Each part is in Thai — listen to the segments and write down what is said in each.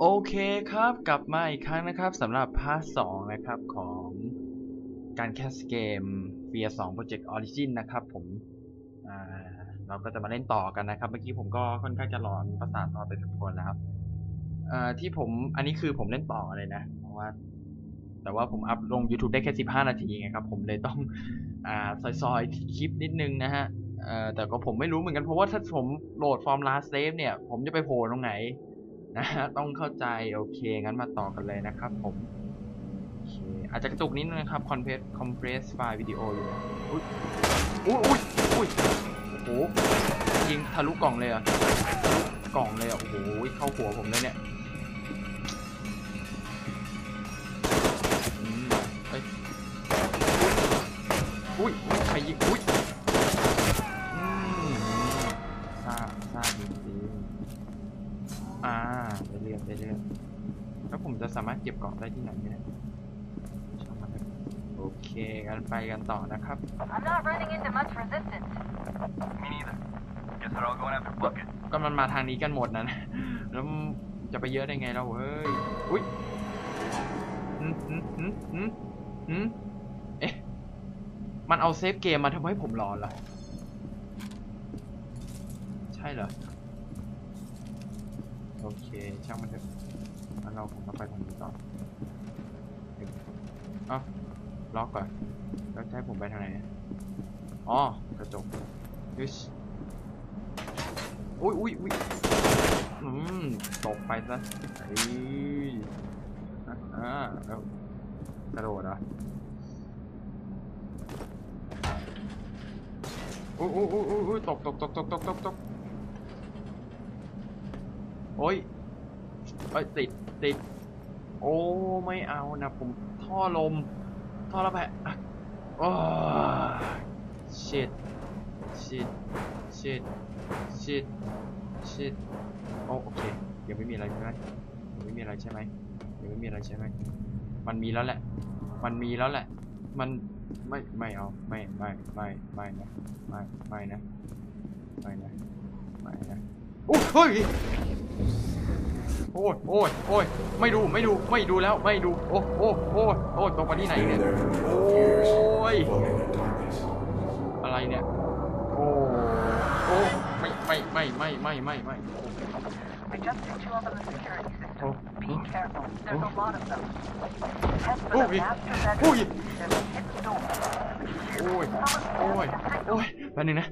โอเคครับกลับมาอีกครั้งนะครับสำหรับพาร์ทสองนะครับของการแคสเกม Fear 2 Project Origin นะครับผมเราก็จะมาเล่นต่อกันนะครับ เมื่อกี้ผมก็ค่อนข้างจะหลอนประสาทต่อไปทุกคนแล้วครับที่ผมอันนี้คือผมเล่นต่อเลยนะ เพราะว่า แต่ว่าผมอัพลง YouTube ได้แค่ 15 นาทีไงครับ ผมเลยต้องอ่าซอยๆ คลิปนิดนึงนะฮะแต่ก็ผมไม่รู้เหมือนกันเพราะว่าถ้าผมโหลดฟอร์ม last save เนี่ย ผมจะไปโผล่ตรงไหน นะฮะต้องเข้าใจโอเค งั้นมาต่อกันเลยนะครับผมโอเคอาจจะกระตุกนิดนึงนะครับคอนเพรสคอมเพรสไฟล์วิดีโออยู่นะอุ้ยอุ้ยอุ้ยอุ้ยโอ้โหยิงทะลุกล่องเลยอะกล่องเลยอะโอ้โหเข้าหัวผมเลยเนี่ย ไปเรื่อยไปเรื่อยแล้วผมจะสามารถเก็บเกาะได้ที่ไหนเนี่ยช่างมันเถอะโอเคกันไปกันต่อนะครับ I'm not running into much resistance. Me neither. Guess they're all going after Bucket. ก็มันมาทางนี้กันหมดนะแล้วมันจะไปเยอะได้ไงเราเฮ้ย อุ้ยหืมหืมหืมหืมหืมเอ๊ะ มันเอาเซฟเกมมาทำให้ผมร้อนเหรอ ใช่เหรอ โอเค ช่างมันเถอะงั้นเราผมก็ไปทางนี้ต่อเอ้าล็อกก่อนแล้วจะให้ผมไปทางไหนอ๋อกระจกยูชอุ้ยอุ้ยอุ้ยอืม ตกไปซะไอ้อะอ่าแล้วกระโดดออุ้ยอุ้ยอุ้ยอุ้ยอุ้ยตกตกตกตกตกตกตก โอ้ยเอ้ยติดติด โอ้ไม่เอานะผมท่อลม ท่อระแบะอะโอ้ shit shit shit shit shit โอโอเคยังไม่มีอะไรใช่ไหมยังไม่มีอะไรใช่ไหมยังไม่มีอะไรใช่ไหมมันมีแล้วแหละ มันมีแล้วแหละ มันไม่ไม่เอาไม่ไม่ไม่ไม่นะไม่ไม่นะไม่นะไม่นะโอ้เฮ้ย โอ้ยโอ้ยโอ้ยไม่ดูไม่ดูไม่ดูแล้วไม่ดูโอ้โอ้โอ้ยโอ้ยตกมาที่ไหนเนี่ยโอ้ยอะไรเนี่ยโอ้โอ้ไม่ไม่ไม่ไม่ไม่ไม่ไม่ We just picked you up in the security system. โอ้ Be careful. There's a lot of them. Head for โอ้ the ย master โอ้ย bedroom. Then hit the door. โอ้ยโอ้ยโอ้ยแป๊บนึงนะ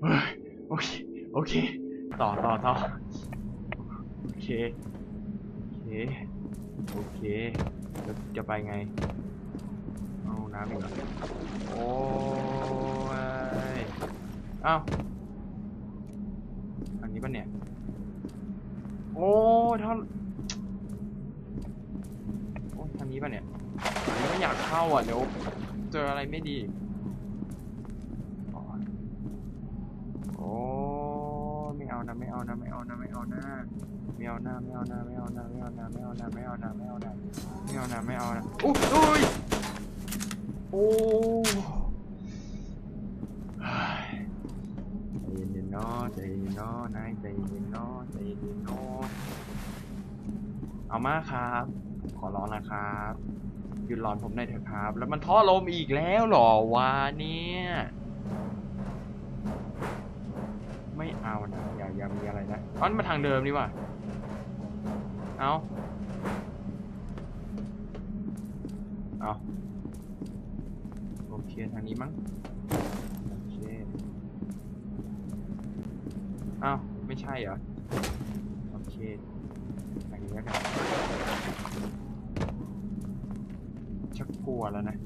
เฮ้ยโอเคโอเคต่อต่อต่อโอ เคโอเค โอเคแล้วจะไปไง เอาน้ำอีกเหรอโอ้ยเอ้าอันนี้ปะเนี่ย โอ้ท่อนโอ้ทางนี้ปะเนี่ยอันนี้ไม่อยากเข้าอะเดี๋ยวเจออะไรไม่ดีอ๋อโอ้ไม่เอานะไม่เอานะไม่เอานะไม่เอานะ ไม่เอานะไม่เอานะไม่เอานะไม่เอานะไม่เอานะไม่เอานะไม่เอานะไม่เอานะไม่เอานะอุ้ยอุ้ยโอ้เฮ้ยใจเย็นๆเนาะใจเย็นๆเนาะนายใจเย็นๆเนาะใจเย็นๆเนาะเอามาครับ ขอร้องนะครับหยุดหลอนผมหน่อยเถอะครับ แล้วมันท่อลมอีกแล้วเหรอวะเนี่ย ไม่เอานะอย่าอย่ามีอะไรนะอ๋อนี่มาทางเดิมนี่ว่ะ เอาเอาโอเคทางนี้มั้งโอเคเอาไม่ใช่เหรอ โอเคทางนี้แล้วกันชักกลัวแล้วนะ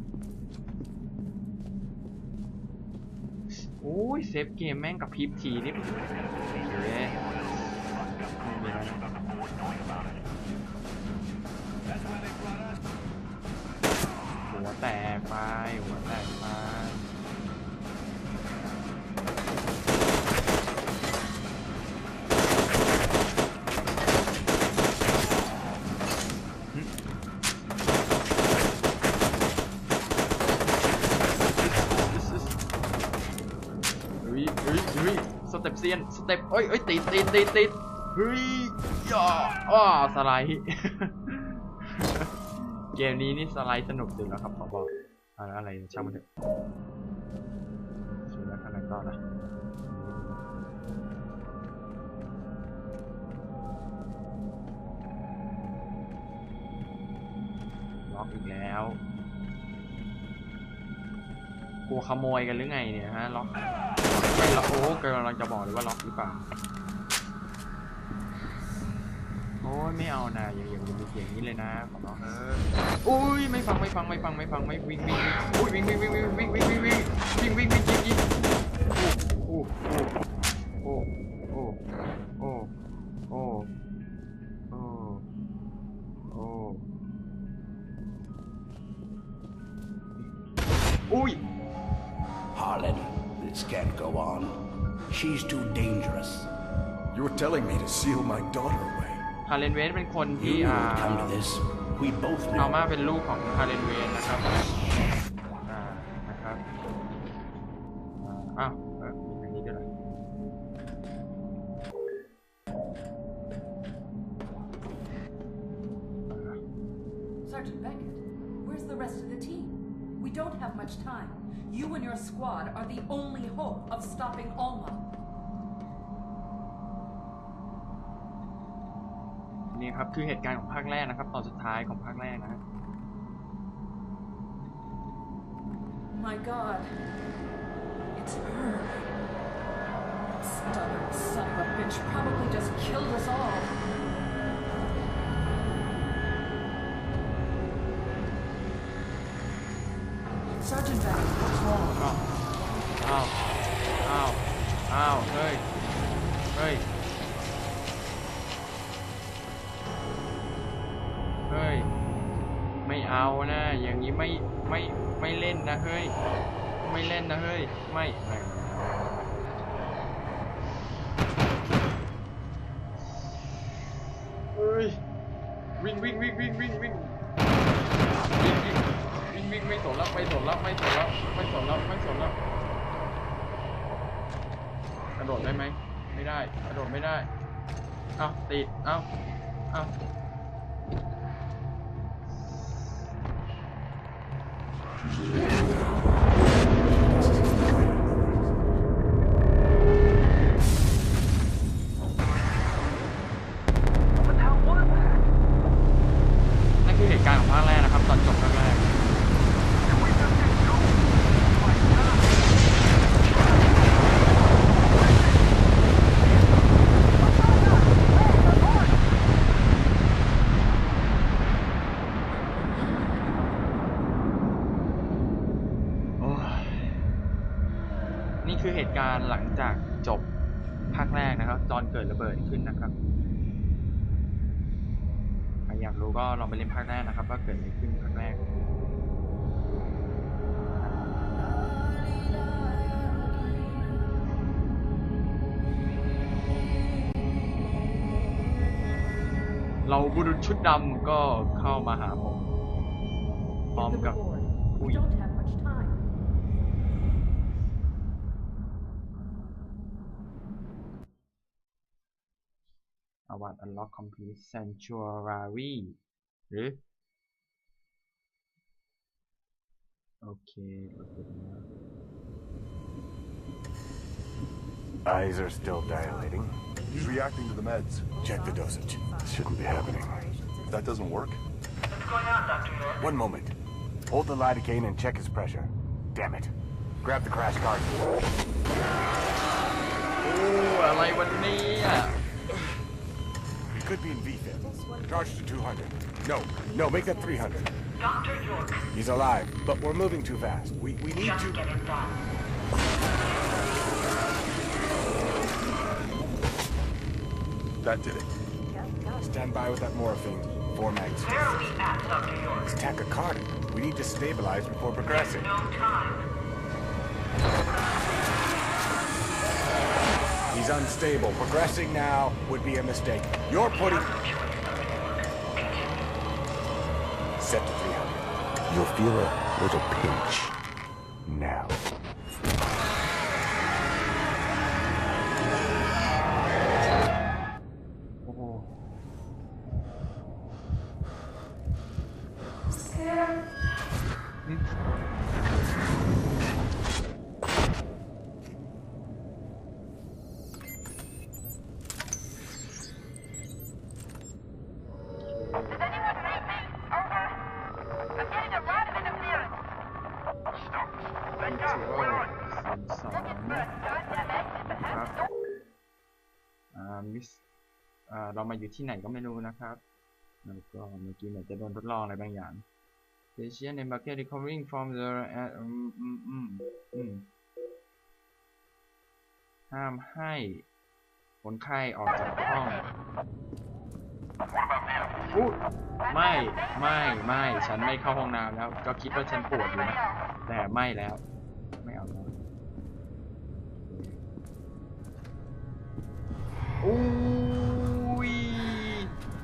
โอ้ยเซฟเกมแม่งกับพริบทีนี่เคไม่มีอะไรนะ แตกไปหัวแตกไปเฮ้ยเฮ้ยเฮ้ยสเต็ปเซียนสเต็ปเอ้ยเอ้ยติดติดติดติดเฮ้ยย่ออ้อสไลด์ เกมนี้นี่สไลด์สนุกสุดแล้วครับขอบอกอะไรช่างมันเถอะสุดแล้วข้างในก็นะล็อกอีกแล้วกลัวขโมยกันหรือไงเนี่ยฮะล็อกไม่ล็อกโอ้กำลังจะบอกเลยว่าล็อกหรือเปล่า ยไม่เอานะอย่างอย่างอย่างอย่างนี้เลยนะขอร้องเอออุ้ยไม่ฟังไม่ฟังไม่ฟังไม่ฟังไม่วิ่งวิ่งวิ่งอุ้ยวิ่งวิ่งวิ่งวิ่งวิ่งวิ่งวิ่งวิ่งวิ่งวิ่งวิ่งยิงยิงโอ้โอ้โอ้โอ้โอ้โอ้โอ้โอ้อุ้ย Harlan, this can't go on. She's too dangerous. You're telling me to seal my daughter away. ฮาเลนเวนเป็นคน You ที่ knew อ่า it would come to this. We both เอา knew. มาเป็นลูกของฮาเลนเวนนะครับอ่านะครับอ่าอ้าวเออมีทางนี้ด้วยเหรอ Sergeant Beckett, where's the rest of the team? We don't have much time. You and your squad are the only hope of stopping Alma. นี่ครับคือเหตุการณ์ของภาคแรกนะครับ ตอนสุดท้ายของภาคแรกนะ My god. It's her. Stubborn son of a bitch probably just killed us all. Sergeant Beckett, what's wrong? อ้าวอ้าว อ้าว อ้าว เฮ้ย เฮ้ย เอานะ อย่างนี้ไม่ไม่ไม่เล่นนะเฮ้ย ไม่เล่นนะเฮ้ย ไม่ไม่เฮ้ยวิ่งวิ่งวิ่งวิ่งวิ่งวิ่งวิ่งวิ่งวิ่งวิ่งไม่สนแล้วไม่สนแล้วไม่สนแล้วไม่สนแล้วไม่สนแล้วกระโดดได้ไหมไม่ได้กระโดดไม่ได้เอ้าติดเอ้าเอ้า ก็ลองไปเล่นภาคแรกนะครับ ว่าเกิดอะไรขึ้นภาคแรกเราบุรุษชุดดำก็เข้ามาหาผม พร้อมกับผู้หญิง Award Unlock Complete Sanctuary หรือ โอเค โอเคนะ Eyes are still dilating. He's reacting to the meds. Check the dosage. This shouldn't be happening. If that doesn't work, What's going on, Dr. York? One moment. Hold the lidocaine and check his pressure. Damn it. Grab the crash cart. โอ้ อะไรวันนี้อ่ะ He could be in VFib. Charge to 200. No, no, make that 300. Dr. York, He's alive, but we're moving too fast. We, we need just to... get it done. that did it. Stand by with that morphine. Four mags. Where are we at, Dr. York? It's tachycardic. We need to stabilize before progressing. No time. He's unstable. Progressing now would be a mistake. You're putting... Set to 300. You'll feel a little pinch. Now. เรามาอยู่ที่ไหนก็ไม่รู้นะครับ แล้วก็เมื่อกี้เหมือนจะโดนทดลองอะไรบางอย่าง Patient in bucket recovering from the อืมอืมอืมอืมห้ามให้คนไข้ออกจากห้องไม่ไม่ไม่ฉันไม่เข้าห้องน้ำแล้ว ก็คิดว่าฉันปวดอยู่นะแต่ไม่แล้ว ไม่เอาแล้วอุ้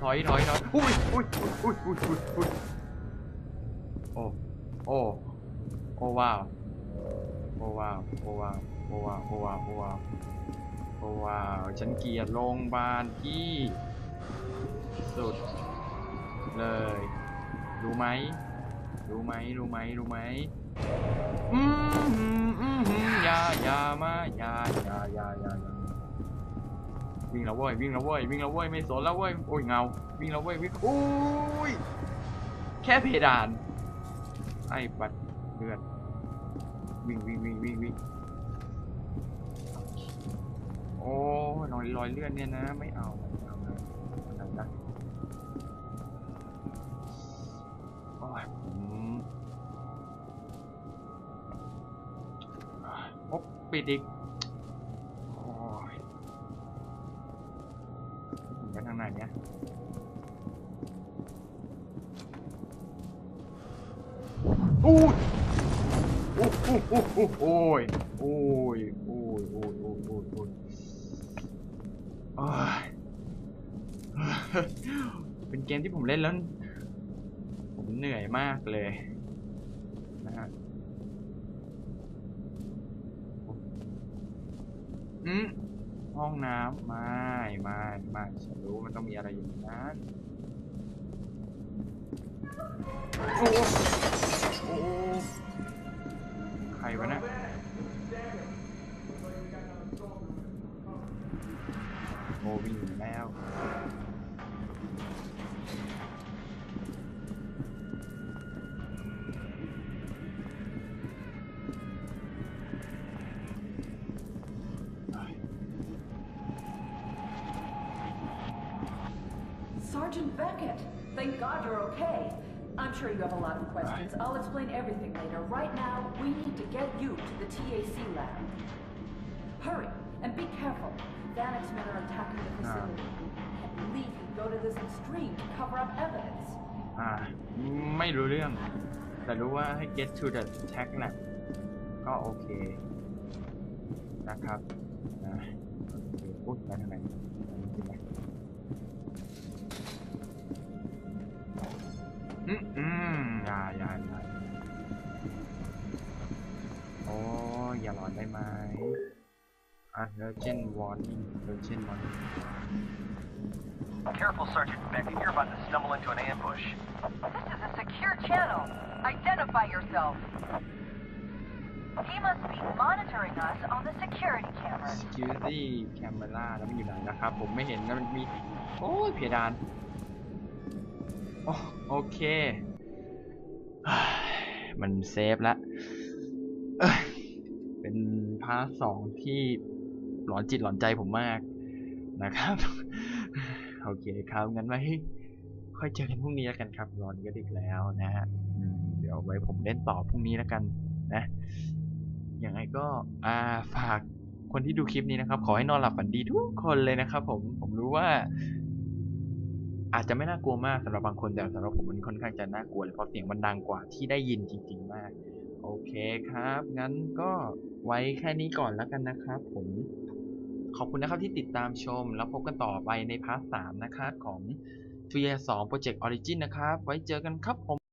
ถอยถอยถอยอุ้ยอุ้ยอุ้ยอุ้ยอุ้ยอุ้ยโอ้โอ้โอ้ว้าวโอ้ว้าวโอ้ว้าวโอ้ว้าวโอ้ว้าวโอ้ว้าวโอ้ว้าวฉันเกลียดโรงพยาบาลที่สุดเลยรู้ไหมรู้ไหมรู้ไหมรู้ไหมอืมอืมอืมอย่าอย่ามาอย่าอย่าอย่าอย่าอย่า วิ่งแล้วเว้ยวิ่งแล้วเว้ยวิ่งแล้วเว้ยไม่สนแล้วเว้ยโอ้ยเงา วิ่งแล้วเว้ยวิ่งโอ้ยแค่เพดาน ไอ้ปัดเลือดวิ่งวิ่งวิ่งวิ่งวิ่งโอ้ยรอยรอยเลือดเนี่ยนะ ไม่เอาไม่เอานะอะไรนะโอ้ยผมโอ๊บปิดอีก โอ้ยโอ้ยโอ้ยโอ้ยโอ้ยเป็นเกมที่ผมเล่นแล้ว ผมเหนื่อยมากเลยนะฮะอืม ห้องน้ำไม่ไม่ไม่ฉันรู้มันต้องมีอะไรอยู่ในนั้นโอ้โหโอ้ใครวะเนะโอ้วิ่งแล้ว Sergeant Beckett, thank God you're okay. I'm sure you have a lot of questions. I'll explain everything later. Right now, we need to get you to the TAC lab. Hurry, and be careful. Vanix men are attacking the facility. I can't believe you go to this extreme to cover up evidence. อ่า ไม่รู้เรื่อง แต่รู้ว่าให้ get to the tag lab ก็โอเค นะครับนะโอเคอุ๊ยไปทางไหนอันนี้เป็นไงอื อย่าอย่าอย่าโอ้ยอย่าหลอนได้ไหมอะ urgent warning urgent warning Careful, Sergeant Beckett. You're about to stumble into an ambush. This is a secure channel. Identify yourself. He must be monitoring us on the security cameras. security camera แล้วมันอยู่ไหนนะครับ ผมไม่เห็นนะมันมี โอ้ยเพดาน โอโอเค มันเซฟละเอ้ยเป็นพาร์ทสองที่หลอนจิตหลอนใจผมมากนะครับ โอเคครับ งั้นไว้ค่อยเจอกันพรุ่งนี้แล้วกันครับนอนก็ดึกแล้วนะฮะเดี๋ยวไว้ผมเล่นต่อพรุ่งนี้แล้วกันนะยังไงก็อ่าฝากคนที่ดูคลิปนี้นะครับ ขอให้นอนหลับฝันดีทุกคนเลยนะครับผมผมรู้ว่า อาจจะไม่น่ากลัวมากสำหรับบางคนแต่สำหรับผมมันค่อนข้างจะน่ากลัวเลยเพราะเสียงมันดังกว่าที่ได้ยินจริง ๆ มาก โอเคครับ งั้นก็ไว้แค่นี้ก่อนแล้วกันนะครับ ผมขอบคุณนะครับที่ติดตามชม แล้วพบกันต่อไปในพาร์ทสามนะครับของโปรเจกต์ออริจินนะครับ ไว้เจอกันครับผม